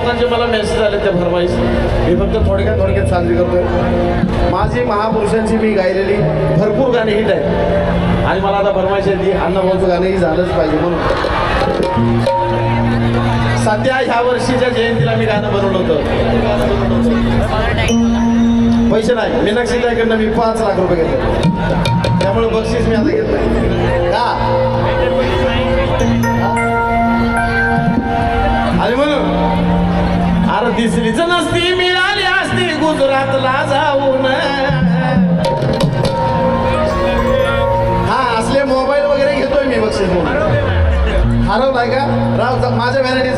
लोकांचे मला मेसेज आले ते भरवाईस. मी फक्त थोडक्यात थोडक्यात साजरी करतोय माझी महापुरुषांची मी गायलेली भरपूर गाणी हिट आहेत. आणि मला आता भरवायचे ती अण्णाभाऊचं गाणंही झालंच पाहिजे म्हणून. सध्या ह्या वर्षीच्या जयंतीला मी गाणं बनवलं होतं. पैसे नाही. मीनाक्षी त्याकडनं मी पाच लाख रुपये घेतले. त्यामुळे बक्षीस मी आता घेतलं का? तिसरीच नसती मिळाली असती गुजरातला जाऊन. हा असले मोबाईल वगैरे घेतोय मी बक्षीस म्हणून हरवलाय का? राव माझ्या व्हॅरायटीचा